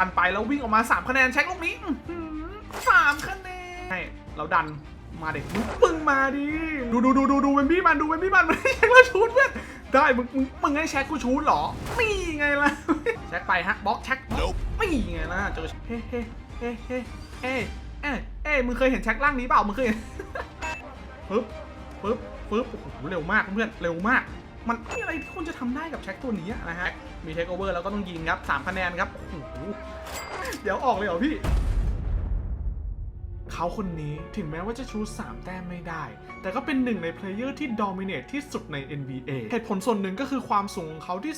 กันไปแล้ววิ่งออกมา 3 คะแนนแช็คลูกนี้อื้อหือสามคะแนนให้เราดันมาเด็กมึงปึ้งมาดิดูดูดูดูดูเวนบี้มันดูเวนบี้มันไม่ให้แช็คเราชูดเพื่อนได้มึงมึงมึงให้แช็คกูชูดเหรอนี่ไงล่ะแช็คไปฮะบล็อกแช็คนี่ไงล่ะเจอเฮ้เฮ้เฮ้เฮ้เฮ้เอ้ยเอ้ยมึงเคยเห็นแช็คร่างนี้เปล่ามึงเคยเห็นปึ๊บปึ๊บปึ๊บโอ้โหเร็วมากเพื่อนเร็วมาก มันมีอะไรที่คุณจะทำได้กับแช็คตัวนี้นะฮะ มีเทคโอเวอร์แล้วก็ต้องยิงครับ3คะแนนครับโอ้โหเดี๋ยวออกเลยเหรอพี่ เขาคนนี้ถึงแม้ว่าจะชู3 แต้มไม่ได้ แต่ก็เป็นหนึ่งในเพลเยอร์ที่ดอมิเนตที่สุดใน NBA เหตุผลส่วนหนึ่งก็คือความสูงของเขาที่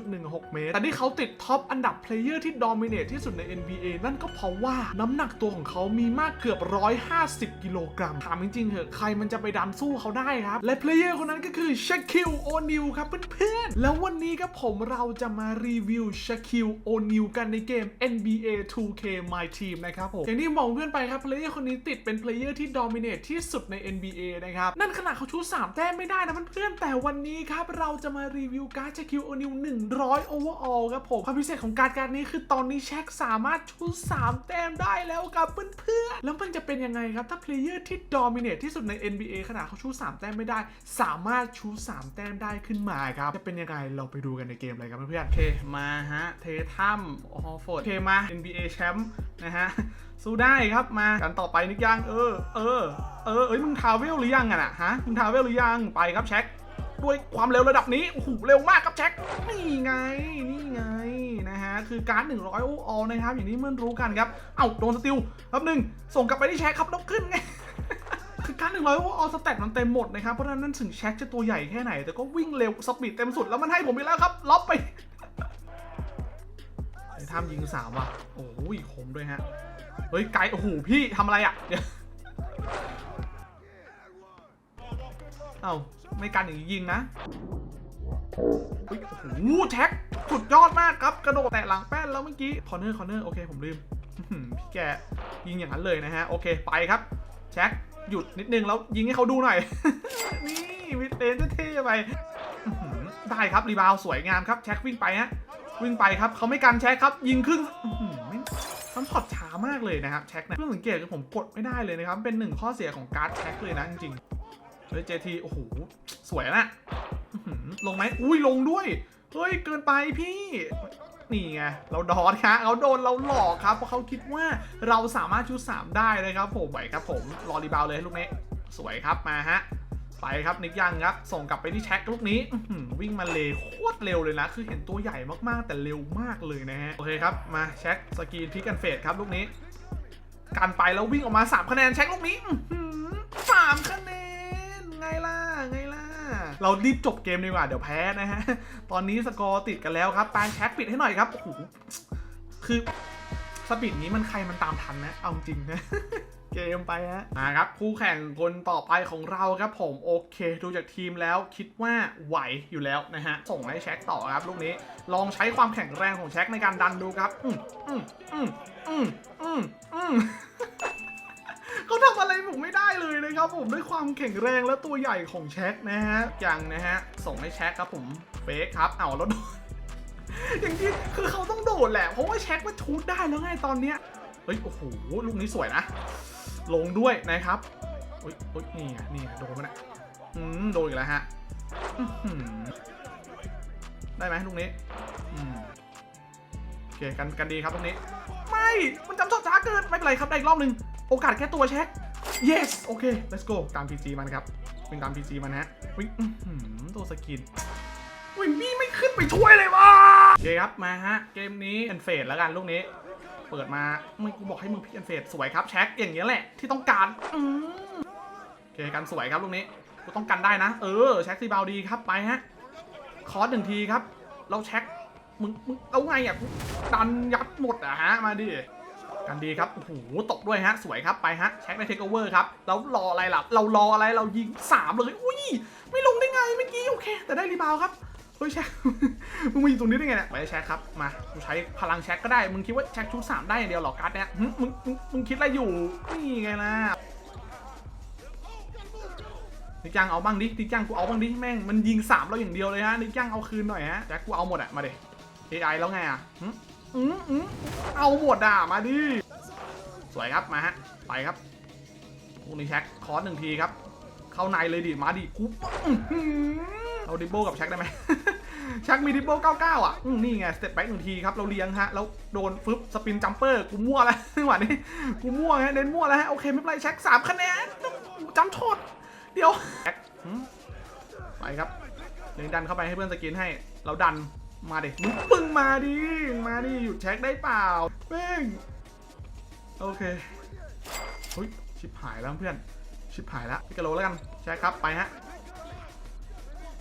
2.16 เมตร แต่ที่เขาติดท็อปอันดับเพลเยอร์ที่ดอมิเนตที่สุดใน NBA นั่นก็เพราะว่าน้ำหนักตัวของเขามีมากเกือบ 150 กิโลกรัม ถามจริงๆเถอะใครมันจะไปดันสู้เขาได้ครับ และเพลเยอร์คนนั้นก็คือชาคิลโอนิลครับเพื่อนๆ แล้ววันนี้ครับผมเราจะมารีวิวชาคิลโอนิลกันในเกม NBA 2K My Team นะครับผมอย่างที่บอกเพื่อนไปครับเพลเยอร์คนนี้ติดเป็นเพลเยอร์ที่ดอมิเนตที่สุดใน NBA นะครับ นั่นขนาดเขาชู3แต้มไม่ได้นะเพื่อนๆแต่วันนี้ครับ เราจะมารีวิวการ์ดชาคิลโอนิล100 overall ครับผมความพิเศษของการ์ดการ์ดนี้คือตอนนี้เช็คสามารถชู3แต้มได้แล้วครับเพื่อนๆแล้วมันจะเป็นยังไงครับ ถ้าเพลเยอร์ที่ดอมิเนตที่สุดใน NBA ขนาดเขาชู3แต้มไม่ได้ สามารถชู3แต้มได้ขึ้นมาครับจะเป็นยังไงเราไปดูกันในเกมเลยครับเพื่อนๆโอเคมาฮะเททัมฮอฟฟอร์ดโอเคมา NBA แชมป์นะฮะ สู้ได้ครับมากันต่อไปนิกยังเออ เออ เออเอ้ยมึงทาวเวลหรือยังอะนะฮะมึงทาวเวลหรือยังไปครับแช็คด้วยความเร็วระดับนี้โอ้โหเร็วมากครับแช็คนี่ไงนี่ไงนะฮะคือการ์ด100โอออนะครับอย่างที่เมื่อรู้กันครับเอ้าโดนสติลแป๊บหนึ่งส่งกลับไปที่แช็คครับแล้วขึ้นไงคือการ์ด100โอออสแตทมันเต็มหมดนะครับเพราะฉะนั้นถึงแช็คจะตัวใหญ่แค่ไหน แต่ก็วิ่งเร็วสปีดเต็มสุดแล้วมันให้ผมไปแล้วครับล็อบไป ไอ้ทำยิงสามว่ะ โอ้ยคมด้วยฮะ เฮ้ยไกลโอ้โหพี่ทำอะไรอะเดี๋ยวเอ้าไม่กันอย่างนี้ยิงนะเฮ้ยโอ้โหแท็กสุดยอดมากครับ กระโดดแตะหลังแป้นแล้วเมื่อกี้ คอร์เนอร์ คอร์เนอร์ โอเค ผมลืมพี่แกยิงอย่างนั้นเลยนะฮะ โอเค ไปครับ แช็คหยุดนิดนึงแล้วยิงให้เขาดูหน่อย นี่วิเตนเท่ๆไปได้ครับ รีบาวด์สวยงามครับ แช็ควิ่งไปฮะ วิ่งไปครับเขาไม่กันแช็คครับ ยิงครึ่งอื้งทำพอดช้ามากเลยนะครับแช็คเนี่ยเพื่อสังเกตคือผมกดไม่ได้เลยนะครับ เป็นหนึ่งข้อเสียของการ์ดแช็คเลยนะจริงๆเฮ้ยเจทีโอ้โหสวยนะอื้อหือลงไหมอุ้ยลงด้วยเฮ้ยเกินไปพี่นี่ไงเราดอดฮะเขาโดนเราหลอกครับเพราะเขาคิดว่าเราสามารถชูสามได้เลยครับผมไหวครับผมรอรีบาวเลยลูกนี้สวยครับมาฮะ ไปครับนิกยังครับส่งกลับไปที่แช็คลูกนี้วิ่งมาเลยโคตรเร็วเลยนะ คือเห็นตัวใหญ่มากๆ แต่เร็วมากเลยนะฮะ โอเคครับ มาแช็คสกีนพิกกันเฟดครับลูกนี้กันไปแล้ววิ่งออกมา 3 คะแนนแช็คลูกนี้สามคะแนน ไงล่ะ ไงล่ะ เรารีบจบเกมดีกว่า เดี๋ยวแพ้นะฮะ ตอนนี้สกอร์ติดกันแล้วครับปานแช็คปิดให้หน่อยครับโอ้โหคือสปีดนี้มันใครมันตามทันนะ เอาจริงนะ เกมไปฮะมาครับคู่แข่งคนต่อไปของเราครับผมโอเค ดูจากทีมแล้วคิดว่าไหวอยู่แล้วนะฮะ ส่งให้แช็คต่อครับลูกนี้ลองใช้ความแข็งแรงของแช็คในการดันดูครับ อืมอืมอืมอืมอืมอืมเขาทำอะไรผมไม่ได้เลยนะครับผมด้วยความแข็งแรงและตัวใหญ่ของแช็คนะฮะอย่างนะฮะส่งให้แช็คครับผมเฟกครับเอาแล้วโดนอย่างที่คือเขาต้องโดดแหละเพราะว่าแช็คมันชูดได้แล้วไงตอนเนี้ยเฮ้ยโอ้โหลูกนี้สวยนะ ลงด้วยนะครับโอ้ยโอ้ยนี่ไงนี่โดนมันอะอืมโดนอีกแล้วฮะได้ไหมลูกนี้อืมโอเคกันกันดีครับลูกนี้ ไม่มันจำช็อตช้าเกิน ไม่เป็นไรครับ ได้อีกรอบหนึ่งโอกาสแค่ตัวเช็ค yes โอเค let's go ตาม PG มันครับวิ่งตาม PG มันฮะวิ่งอื้อหือตัวสกินวินบี้ไม่ขึ้นไปช่วยเลยวะโอเคครับมาฮะ เกมนี้เป็นเฟดแล้วกันลูกนี้ เปิดมาไม่กูบอกให้มึงพิกแอนเฟดสวยครับแช็คอย่างเงี้ยแหละที่ต้องการอืมโอเคกันสวยครับลูกนี้กูต้องกันได้นะ เออแช็คซีบาวดีครับไปฮะคอร์สหนึ่งทีครับ เราแช็คมึงมึงเอาไงอะกูดันยัดหมดอะฮะมาดิกันดีครับโอ้โหตกด้วยฮะ สวยครับไปฮะแช็คได้เทคโอเวอร์ครับแล้วรออะไรล่ะเรารออะไรเรายิงสามเลยอุ้ยไม่ลงได้ไงเมื่อกี้โอเค แต่ได้รีบาวครับ เฮ้ยแช็คมึงมาอยู่ตรงนี้ได้ไงเนี่ยไปแช็คครับ มา กูใช้พลังแช็คก็ได้ มึงคิดว่าแช็คชุดสามได้อย่างเดียวหรอการ์ดเนี่ยมึงมึง มึงคิดอะไรอยู่ นี่ไงล่ะนิกยังเอาบ้างดินิกยังกูเอาบ้างดิ แม่ง มันยิงสามเราอย่างเดียวเลยฮะนิกยังเอาคืนหน่อยฮะแจ็คกูเอาหมดอะมาเด็ AI แล้วไงอะอืมอืมเอาหมดอะมาดิ สวยครับ มาฮะ ไปครับพวกนี้แช็คคอร์สหนึ่งทีครับ เข้าในเลยดิ มาดิกูอื้อหือ เอาดิโบกับแช็คได้ไหมช็คมีดิโบ99 อะนี่ไงสเต็ปแบ็กหนึ่งทีครับ เราเลี้ยงฮะ แล้วโดนฟึบสปินจัมเปอร์กูมั่วแล้วจังหวะนี้กูมั่วฮะเน้นมั่วแล้วฮะ โอเคไม่เป็นไรช็คสามคะแนนจำโทษเดี๋ยวไปครับเลี้ยงดันเข้าไปให้เพื่อนสกินให้ เราดันมาดิมึงปึ้งมาดิมาดิหยุดแช็คได้เปล่าเป้งโอเคเฮ้ยชิบหายแล้วเพื่อนชิบหายแล้วพี่กะโลแล้วกันใช่ครับไปฮะ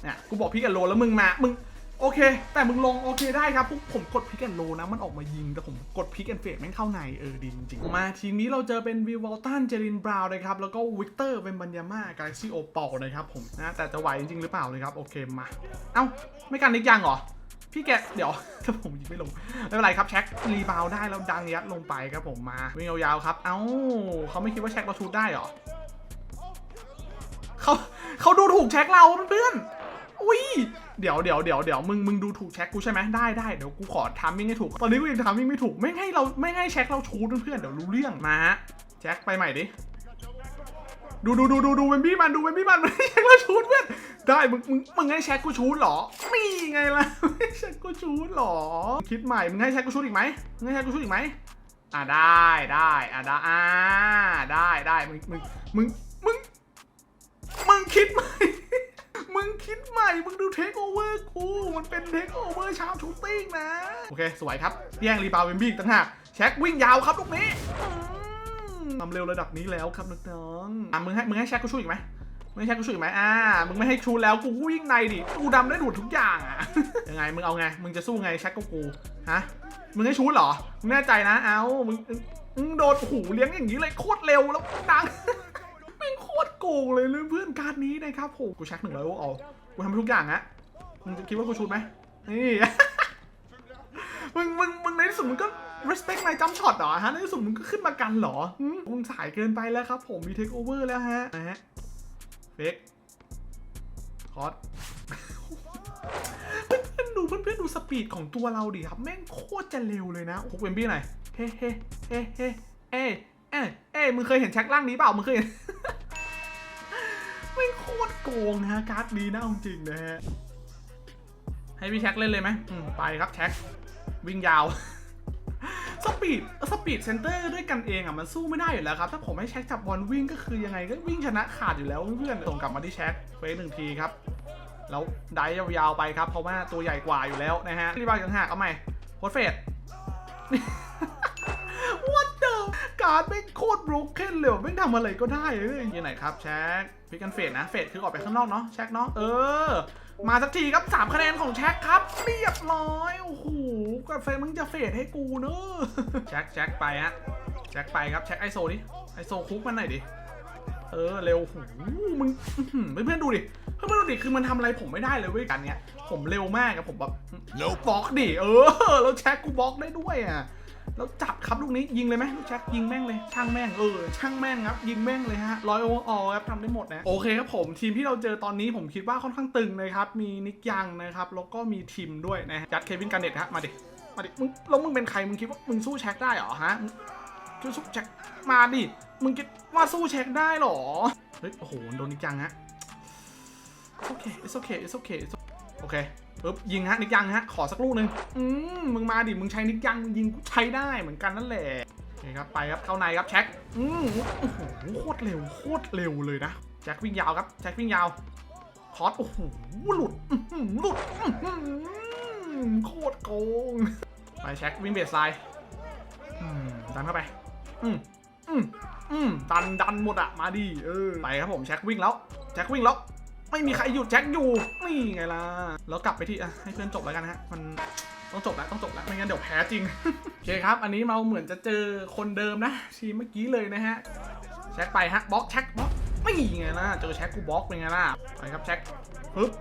นี่ยกูบอกพี่กะโลแล้วมึงมามึงโอเค แต่มึงลงโอเคได้ครับพวกผมกดพิกแอนโลนะมันออกมายิงแต่ผมกดพิกแอนเฟดแม่งเข้าในเออดีจริงๆมาทีมนี้เราเจอเป็นวิวอลตันเจรินบราวน์นะครับแล้วก็วิกเตอร์เป็นบัญญามากาแล็กซี่โอปอลนะครับผมนะแต่จะไหวจริงๆหรือเปล่าเลยครับโอเคมาเอ้าไม่กันนิกยังเหรอพี่แกเดี๋ยวถ้าผมยิงไม่ลงไม่เป็นไรครับแช็ครีบาวได้แล้วดังยัดลงไปครับผมมาวิ่งยาวๆครับ เอ้าเขาไม่คิดว่าแช็คเราชูดได้เหรอเขาเขาดูถูกแช็คเราเพื่อน อุ้ยเดี๋ยวเดี๋ยวเดี๋ยวเดี๋ยวมึงมึงดูถูกแช็คกูใช่ไหมได้ได้เดี๋ยวกูขอทามมิ่งให้ถูก ตอนนี้กูยังทามมิ่งไม่ถูกไม่ให้เราไม่ให้แช็คเราชูดเพื่อนเดี๋ยวรู้เรื่องมาฮะแช็คไปใหม่ดิดูดูดูดูดูเวนบี้มันดูเวนบี้มันไม่ให้แช็คเราชูดเพื่อนได้มึงมึงมึงให้แช็คกูชูดเหรอนี่ไงล่ะไม่แช็คกูชูดเหรอคิดใหม่มึงให้แช็คกูชูดอีกไหมมึงให้แช็คกูชูดอีกไหมอ่าได้ได้อ่าได้อ่าได้ได้มึงมึงมึงมึงมึงคิดใหม่ มึงคิดใหม่ มึงดูเทคโอเวอร์กู มันเป็นเทคโอเวอร์ชาร์ปชูติ้งนะ โอเค สวยครับ แย่งรีบาวเวนบี้ต่างหากแช็ควิ่งยาวครับลูกนี้ทำเร็วระดับนี้แล้วครับน้องๆอะมึงให้มึงให้แช็คกูช่วยอีกไหมไม่ใช่กูช่วยไหมอ่า มึงไม่ให้ชูแล้วกูวิ่งในดิ กูดำได้ดูดทุกอย่างอะ ยังไง มึงเอาไง มึงจะสู้ไงแช็คกับกู ฮะ มึงให้ชูเหรอ มึงแน่ใจนะ เอามึง มึงโดนหูเลี้ยงอย่างนี้เลยโคตรเร็วแล้วดัง ม่งโคตรโกงเลยเพื่อนการดนี้นะครับผมกูช็คหนึ่งร้อยเอากูทำทุกอย่างอะมึงจะคิดว่ากูชูดไหมนี่มึงมึงมึงในที่สุดมึงก็ respect my jump shot เหรอฮะในที่สุดมึงก็ขึ้นมากันเหรอหึมึงสายเกินไปแล้วครับ ผมมี take over แล้วฮะนะฮะเฟกคอสเพื่อนดูเพื่อนๆดูสปีดของตัวเราดิครับแม่งโคตรจะเร็วเลยนะพกเวนบี้ไหนเฮ้เฮ้เฮ้เฮ้เอ้เอ้เอ้มึงเคยเห็นแช็คล่างนี้เปล่ามึงเคยเห็น โกงนะฮะการ์ดนี้นะเอาจริงนะฮะให้พี่แช็คเล่นเลยไหมมไปครับแช็ควิ่งยาวสปีดสปีดเซนเตอร์ด้วยกันเองอะมันสู้ไม่ได้อยู่แล้วครับ ถ้าผมให้แช็คจับบอลวิ่งก็คือยังไงก็วิ่งชนะขาดอยู่แล้วเพื่อนส่งกลับมาที่แช็คเฟสหนึ่งทีครับ แล้วได้ยาวๆไปครับ เพราะว่าตัวใหญ่กว่าอยู่แล้วนะฮะรีบาวยังหักเอาใหม่โคตรเฟด การ์ดไม่งโคตรบรกเคนเลยว่ะไม่งทำอะไรก็ได้เลยยังไงครับแช็คพิกันเฟดนะ เฟดคือออกไปข้างนอกเนาะแช็คเนาะเออ มาสักทีครับ 3 คะแนนของแช็คครับ เรียบร้อย โอ้โหกาแฟมึงจะเฟดให้กูเนอะแช็คแช็คไปฮะแช็คไปครับแช็คไอโซดิไอโซคุกมันหน่อยดิเออเร็วหูมึงอื้อหือเพื่อนๆดูดิเพื่อนๆดูดิคือมันทำอะไรผมไม่ได้เลยเว้ยกันเนี้ยผมเร็วมากอะผมแบบ Nope. บล็อกดิเออแล้วแช็คกูบล็อกได้ด้วยอะ แล้วจับครับลูกนี้ยิงเลยไหมลูกแช็คยิงแม่งเลยช่างแม่งเออช่างแม่งครับยิงแม่งเลยฮะร้อยโอเวอร์ออลครับทำได้หมดนะโอเคครับผมทีมที่เราเจอตอนนี้ผมคิดว่าค่อนข้างตึงนะครับมีนิกยังนะครับแล้วก็มีทีมด้วยนะฮะจัดเควินการเน็ตฮะมาดิมาดิมึงแล้วมึงเป็นใครมึงคิดว่ามึงสู้แช็คได้เหรอฮะมึงสู้แช็คมาดิมึงคิดว่าสู้เช็คได้เหรอเฮ้ยโอ้โหโดนนิกยังฮะโอเค it's okay it's okay it's okay โอเค ปึ๊บยิงฮะนิกยังฮะขอสักลูกหนึ่งอืมมึงมาดิมึงใช้นิกยังมึงยิงกูใช้ได้เหมือนกันนั่นแหละโอเคครับไปครับเข้าในครับแช็คอืมโอ้โหโคตรเร็วโคตรเร็วเลยนะแจ็ควิ่งยาวครับแจ็ควิ่งยาวคอสโอ้โหหลุดหลุดโคตรโกงไปแช็ควิ่งเบสไซด์ดันเข้าไปอืมอืมอืมดันดันหมดอะมาดิเออไปครับผมแช็ควิ่งแล้วแจ็ควิ่งแล้ว ไม่มีใครหยุดแจ็คอยู่นี่ไงล่ะแล้วกลับไปที่อะให้เพื่อนจบแล้วกันนะฮะมันต้องจบแล้วต้องจบแล้วไม่งั้นเดี๋ยวแพ้จริงโอเคครับ อันนี้เราเหมือนจะเจอคนเดิมนะทีเมื่อกี้เลยนะฮะแช็คไปฮะบล็อกแช็คบล็อกไม่ไงล่ะเจอแช็คกูบล็อกเป็นไงล่ะไปครับแช็คปึ๊บ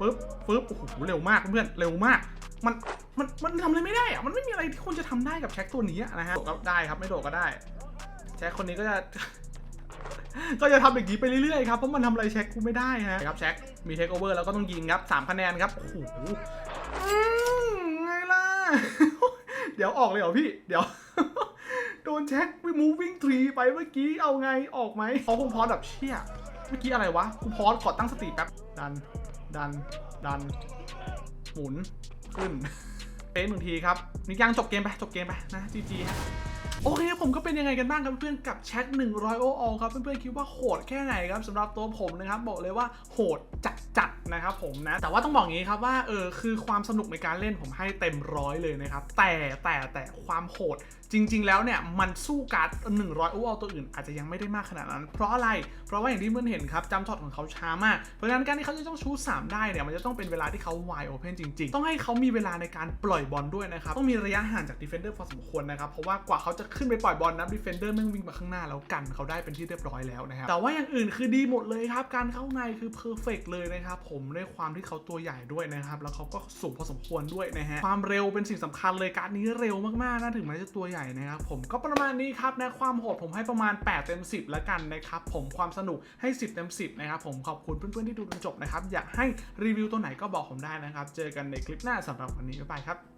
ปึ๊บปึ๊บโอ้โหเร็วมากเพื่อนเร็วมากมันมันมันทำอะไรไม่ได้อะมันไม่มีอะไรที่คุณจะทำได้กับแช็คตัวนี้นะฮะโดดก็ได้ครับไม่โดดก็ได้ แช็คคนนี้ก็จะ ก็จะทำอย่างนี้ไปเรื่อยๆครับเพราะมันทำอะไรแช็คกูไม่ได้ฮะครับแช็คมีเทคโอเวอร์แล้วก็ต้องยิงครับสามคะแนนครับโอ้โหไงล่ะ เดี๋ยวออกเลยเหรอพี่เดี๋ยวโดนแช็ค moving tree ไปเมื่อกี้เอาไงออกไหมเขาคงพอสแบบเชี่ยเมื่อกี้อะไรวะกูพอสขอตั้งสติแป๊บดันดันดันหมุนขึ้นเป๊ะหนึ่งทีครับนี่ยังจบเกมไปจบเกมไปนะจีจีฮะ โอเคครับผมก็เป็นยังไงกันบ้างครับเพื่อนกับแชท100 โอออครับเพื่อนๆคิดว่าโหดแค่ไหนครับสำหรับตัวผมนะครับบอกเลยว่าโหดจัดจัดๆนะครับผมนะแต่ว่าต้องบอกอย่างนี้ครับว่าเออคือความสนุกในการเล่นผมให้เต็มร้อยเลยนะครับแต่แต่แต่ความโหด จริง ๆ แล้วเนี่ยมันสู้การ์ด100โออตัวอื่นอาจจะยังไม่ได้มากขนาดนั้น เพราะอะไร เพราะว่าอย่างที่เพื่อนเห็นครับจำช็อตของเขาช้ามาก เพราะฉะนั้นการที่เขาจะต้องชูสามได้เนี่ยมันจะต้องเป็นเวลาที่เขา wide open จริง ๆ ต้องให้เขามีเวลาในการปล่อยบอลด้วยนะครับ ต้องมีระยะห่างจาก defender พอสมควรนะครับ เพราะว่ากว่าเขาจะขึ้นไปปล่อยบอลนะ defender แม่งวิ่งมาข้างหน้าแล้วกันเขาได้เป็นที่เรียบร้อยแล้วนะครับ แต่ว่าอย่างอื่นคือดีหมดเลยครับ การเข้าในคือ perfect เลยนะครับผมด้วยความที่เขาตัวใหญ่ด้วยนะครับ แล้วเขาก็สูงพอสมควรด้วยนะฮะ ความเร็วเป็นสิ่งสำคัญเลยการนี้เร็วมากๆนะถึงแม้จะตัวใหญ่นะครับผมก็ประมาณนี้ครับนะความโหดผมให้ประมาณ 8 เต็ม 10 แล้วกันนะครับผมความสนุกให้ 10 เต็ม 10 นะครับผมขอบคุณเพื่อนๆที่ดูจนจบนะครับ อยากให้รีวิวตัวไหนก็บอกผมได้นะครับ เจอกันในคลิปหน้าสำหรับวันนี้บ๊ายบายครับ